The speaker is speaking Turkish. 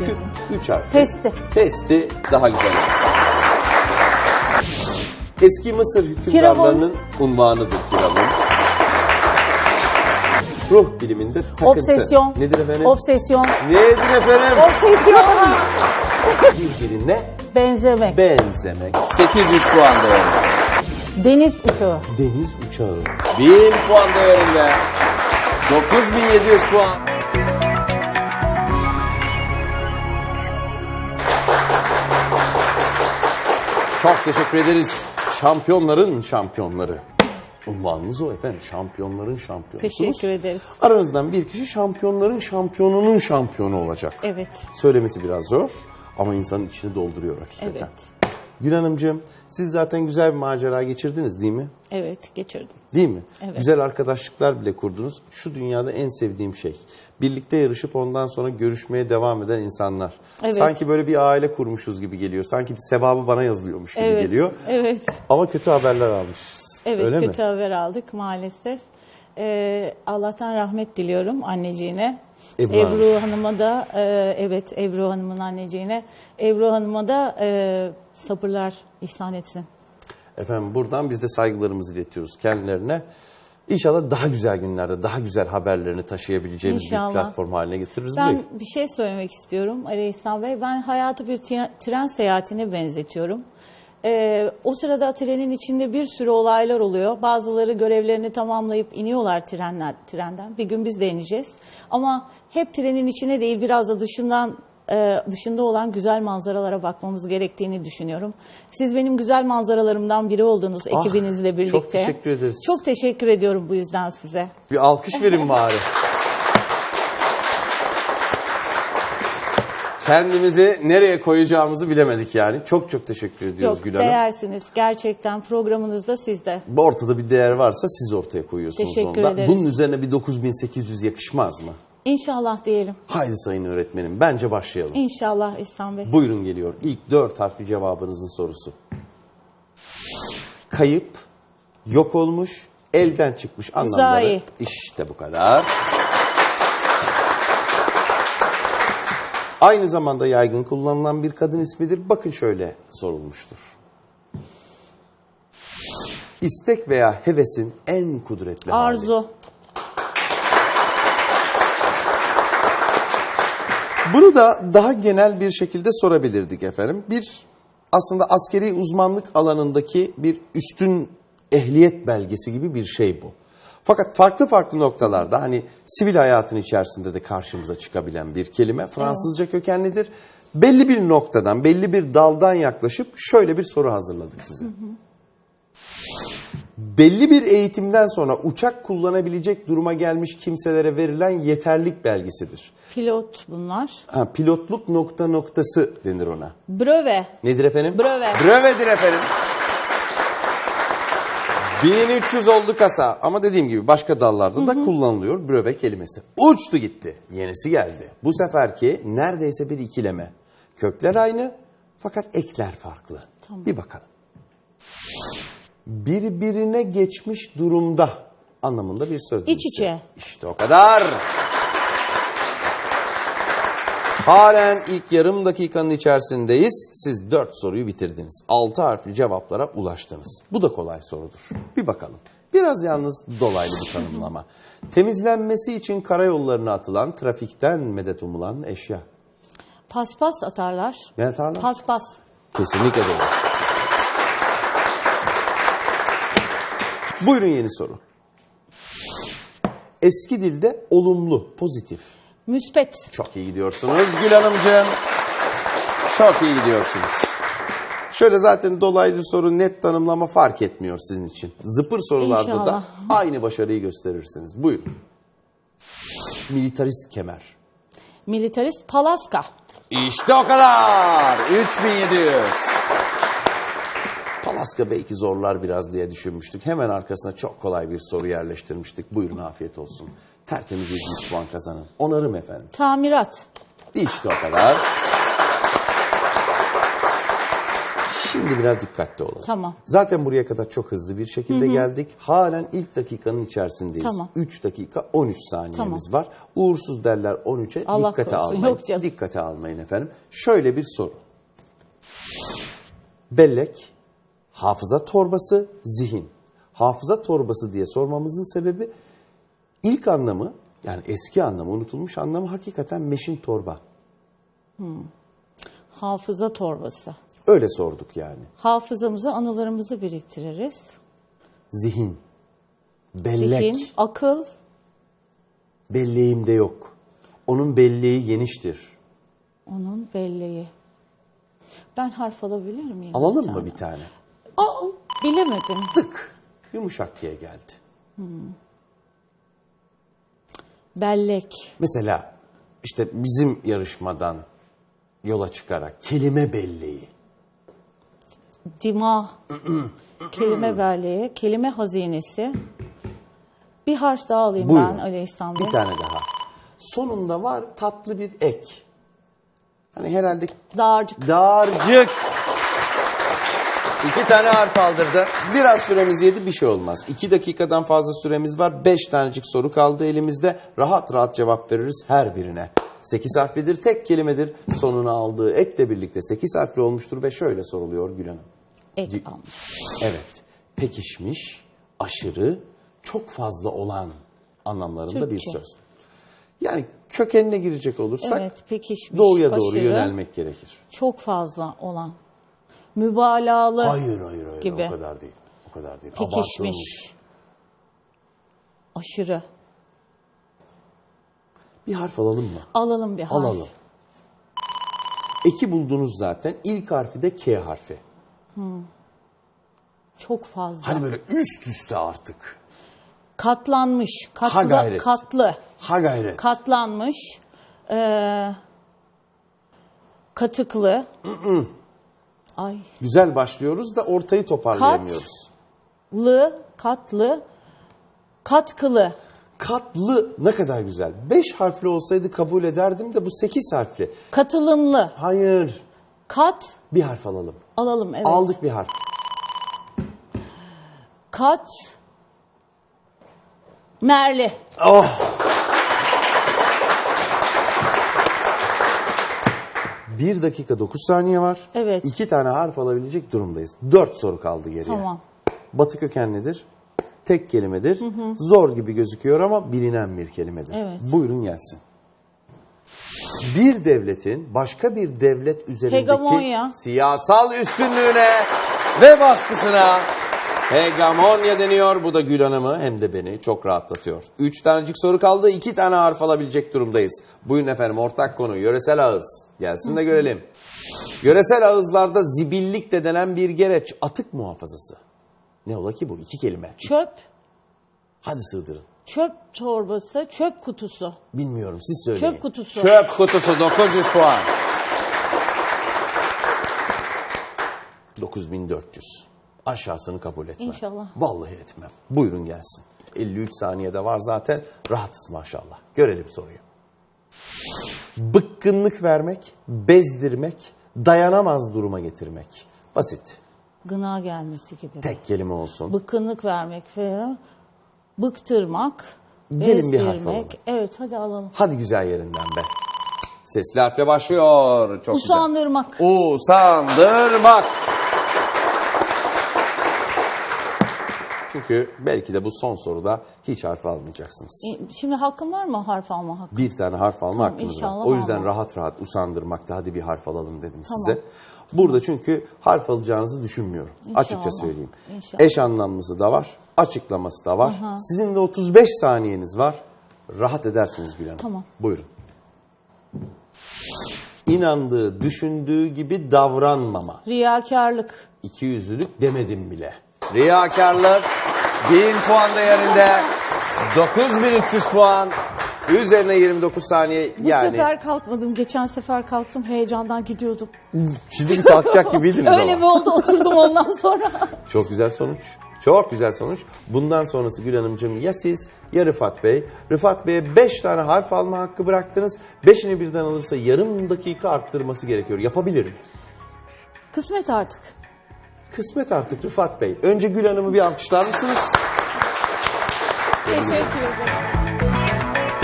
ederim. Üç harf. Testi. Testi daha güzel. Eski Mısır hükümdarlarının unvanıdır Firavun. Ruh biliminde takıntı. Obsesyon. Nedir efendim? Obsesyon. Nedir efendim? Obsesyon. Birbirine Benzemek. benzemek. 800 puan değerinde. Deniz uçağı. Deniz uçağı. 1000 puan değerinde. 9700 puan. Çok teşekkür ederiz. Şampiyonların şampiyonları. Unvanınız o efendim. Şampiyonların şampiyonusunuz. Teşekkür ederiz. Aranızdan bir kişi şampiyonların şampiyonunun şampiyonu olacak. Evet. Söylemesi biraz zor ama insanın içini dolduruyor hakikaten. Evet. Gül Hanımcığım siz zaten güzel bir macera geçirdiniz değil mi? Evet geçirdim. Değil mi? Evet. Güzel arkadaşlıklar bile kurdunuz. Şu dünyada en sevdiğim şey. Birlikte yarışıp ondan sonra görüşmeye devam eden insanlar. Evet. Sanki böyle bir aile kurmuşuz gibi geliyor. Sanki bir sevabı bana yazılıyormuş gibi Evet. geliyor. Evet. Ama kötü haberler almışız. Evet Öyle kötü mi? haber aldık maalesef. Ee, Allah'tan rahmet diliyorum anneciğine. Ebru Ebru, Hanım. Hanım'a da e, evet Ebru Hanım'ın anneciğine. Ebru Hanım'a da e, sabırlar ihsan etsin. Efendim buradan biz de saygılarımızı iletiyoruz kendilerine. İnşallah daha güzel günlerde daha güzel haberlerini taşıyabileceğimiz İnşallah. bir platform haline getiririz. Ben burayı. bir şey söylemek istiyorum Ali İhsan Bey. Ben hayatı bir tre- tren seyahatine benzetiyorum. Ee, o sırada trenin içinde bir sürü olaylar oluyor. Bazıları görevlerini tamamlayıp iniyorlar trenler trenden. Bir gün biz de ineceğiz. Ama hep trenin içine değil biraz da dışından dışında olan güzel manzaralara bakmamız gerektiğini düşünüyorum. Siz benim güzel manzaralarımdan biri oldunuz Ah, ekibinizle çok birlikte. teşekkür ederiz. Çok teşekkür ediyorum bu yüzden size. Bir alkış verin bari. Kendimizi nereye koyacağımızı bilemedik yani. Çok çok teşekkür ediyoruz Yok Gül Hanım. değersiniz. Gerçekten programınızda sizde. Bu Ortada bir değer varsa siz ortaya koyuyorsunuz Teşekkür onda. ederiz. Bunun üzerine bir 9800 yakışmaz mı? İnşallah diyelim. Haydi sayın öğretmenim bence başlayalım. İnşallah İhsan Bey. Buyurun geliyor. İlk dört harfli cevabınızın sorusu. Kayıp, yok olmuş, elden çıkmış anlamları. Zayi. İşte bu kadar. Aynı zamanda yaygın kullanılan bir kadın ismidir. Bakın şöyle sorulmuştur. İstek veya hevesin en kudretli hali. Arzu. Bunu da daha genel bir şekilde sorabilirdik efendim. Bir aslında askeri uzmanlık alanındaki bir üstün ehliyet belgesi gibi bir şey bu. Fakat farklı farklı noktalarda hani sivil hayatın içerisinde de karşımıza çıkabilen bir kelime Fransızca kökenlidir. Belli bir noktadan, belli bir daldan yaklaşıp şöyle bir soru hazırladık size. Belli bir eğitimden sonra uçak kullanabilecek duruma gelmiş kimselere verilen yeterlik belgesidir. Pilot bunlar. Ha, pilotluk nokta noktası denir ona. Bröve. Nedir efendim? Bröve. Brövedir efendim. 1300 oldu kasa ama dediğim gibi başka dallarda da kullanılıyor bröve kelimesi. Uçtu gitti. Yenisi geldi. Bu seferki neredeyse bir ikileme. Kökler aynı fakat ekler farklı. Tamam. Bir bakalım. Birbirine geçmiş durumda anlamında bir söz. İç dizisi. içe. İşte o kadar. Halen ilk yarım dakikanın içerisindeyiz. Siz dört soruyu bitirdiniz. Altı harfli cevaplara ulaştınız. Bu da kolay sorudur. Bir bakalım. Biraz yalnız dolaylı bir tanımlama. Temizlenmesi için karayollarına atılan, trafikten medet umulan eşya. Paspas atarlar. Ne atarlar? Paspas. Kesinlikle doğru. Buyurun yeni soru. Eski dilde olumlu, pozitif. Müspet. Çok iyi gidiyorsunuz Gül Hanımcığım. Çok iyi gidiyorsunuz. Şöyle zaten dolaylı soru net tanımlama fark etmiyor sizin için. Zıpır sorularda da İnşallah. aynı başarıyı gösterirsiniz. Buyurun. Militarist kemer. Militarist. Palaska. İşte o kadar. 3700. Palaska belki zorlar biraz diye düşünmüştük. Hemen arkasına çok kolay bir soru yerleştirmiştik. Buyurun afiyet olsun. Tertemiz 700 puan kazanın. Onarım efendim. Tamirat. İşte o kadar. Şimdi biraz dikkatli olalım. Tamam. Zaten buraya kadar çok hızlı bir şekilde geldik. Halen ilk dakikanın içerisindeyiz. Tamam. 3 dakika 13 saniyemiz Tamam. var. Uğursuz derler 13'e Allah dikkate korusun, almayın. yok canım. Dikkate almayın efendim. Şöyle bir soru. Bellek, hafıza torbası, zihin. Hafıza torbası diye sormamızın sebebi ilk anlamı yani eski anlamı unutulmuş anlamı hakikaten meşin torba. Hafıza torbası. Öyle sorduk yani. Hafızamıza anılarımızı biriktiririz. Zihin, bellek, Zihin, akıl, belleğimde yok. Onun belleği geniştir. onun belleği. Ben harf alabilir miyim? Alalım mı bir tane? Bilemedim. Tık. Yumuşak G geldi. Bellek. Mesela işte bizim yarışmadan yola çıkarak kelime belleği. Dima. kelime belleği. Kelime hazinesi. Bir harf daha alayım Buyurun. ben Ali İhsan Bey. Bir tane daha. Sonunda var tatlı bir ek. Hani herhalde Dağarcık. Dağarcık. İki tane harf aldırdı. Biraz süremiz yedi bir şey olmaz. İki dakikadan fazla süremiz var. Beş tanecik soru kaldı elimizde. Rahat rahat cevap veririz her birine. Sekiz harflidir, tek kelimedir. Sonuna aldığı ekle birlikte sekiz harfli olmuştur ve şöyle soruluyor Gül Hanım. Ek almış. Evet, pekişmiş, aşırı, çok fazla olan anlamlarında bir Türkçe. söz. Yani kökenine girecek olursak Evet, pekişmiş, doğuya doğru aşırı. yönelmek gerekir. Çok fazla olan. Mübalağalı. Hayır hayır hayır gibi. o kadar değil. O kadar değil. Pekişmiş. Aşırı. Bir harf alalım mı? Alalım bir harf. Alalım. Eki buldunuz zaten. İlk harfi de K harfi. Çok fazla. Hani böyle üst üste artık. Katlanmış. Katlı, Ha gayret. katlı. Ha gayret. Katlanmış. Ee, katıklı. Ay. Güzel başlıyoruz da ortayı toparlayamıyoruz. Katlı. Katlı. Katkılı. Katlı ne kadar güzel. Beş harfli olsaydı kabul ederdim de bu sekiz harfli. Katılımlı. Hayır. Kat. Bir harf alalım. Alalım evet. Aldık bir harf. Kat. Merli. Bir dakika dokuz saniye var. Evet. İki tane harf alabilecek durumdayız. Dört soru kaldı geriye. Tamam. Batı kökenlidir. Tek kelimedir. Zor gibi gözüküyor ama bilinen bir kelimedir. Evet. Buyurun gelsin. Bir devletin başka bir devlet üzerindeki Hegemonya. siyasal üstünlüğüne ve baskısına hegemonya deniyor. Bu da Gül Hanım'ı hem de beni çok rahatlatıyor. Üç tanecik soru kaldı. iki tane harf alabilecek durumdayız. Buyurun efendim ortak konu yöresel ağız. Gelsin de görelim. Yöresel ağızlarda zibillik de denen bir gereç. Atık muhafazası. Ne ola ki bu? İki kelime. Çöp. Hadi sığdırın. Çöp torbası. Çöp kutusu. Bilmiyorum siz söyleyin. Çöp kutusu. Çöp kutusu 900 puan. 9400. Aşağısını kabul etmem. İnşallah. Vallahi etmem. Buyurun gelsin. 53 saniyede var zaten. Rahatız maşallah. Görelim soruyu. Bıkkınlık vermek, bezdirmek, dayanamaz duruma getirmek. Basit. Gına gelmesi gibi. Tek kelime olsun. Bıkkınlık vermek falan. Bıktırmak. Gelin bir harf bezdirmek. alalım. Evet hadi alalım. Hadi güzel yerinden be. Sesli harfle başlıyor. Çok güzel. Usandırmak. Çünkü belki de bu son soruda hiç harf almayacaksınız. Şimdi hakkım var mı harf alma hakkı? Bir tane harf alma Tamam, hakkınız var. O yüzden almam. rahat rahat usandırmakta hadi bir harf alalım dedim Tamam. size. Burada çünkü harf alacağınızı düşünmüyorum. İnşallah. Açıkça söyleyeyim. İnşallah. Eş anlamlısı da var, açıklaması da var. Sizin de 35 saniyeniz var. Rahat edersiniz Gül Hanım. Tamam. Buyurun. İnandığı, düşündüğü gibi davranmama. Riyakarlık. İki yüzlülük demedim bile. Riyakarlık 1000 puan değerinde 9300 puan üzerine 29 saniye Bu yani. sefer kalkmadım. Geçen sefer kalktım. Heyecandan gidiyordum. Şimdi bir kalkacak gibiydiniz Öyle ama. bir oldu oturdum ondan sonra. Çok güzel sonuç. Çok güzel sonuç. Bundan sonrası Gül Hanımcığım ya siz ya Rıfat Bey. Rıfat Bey'e 5 tane harf alma hakkı bıraktınız. 5'ini birden alırsa yarım dakika arttırması gerekiyor. Yapabilirim. Kısmet artık. Kısmet artık Rıfat Bey. Önce Gül Hanım'ı bir alkışlar mısınız? Teşekkür ederim.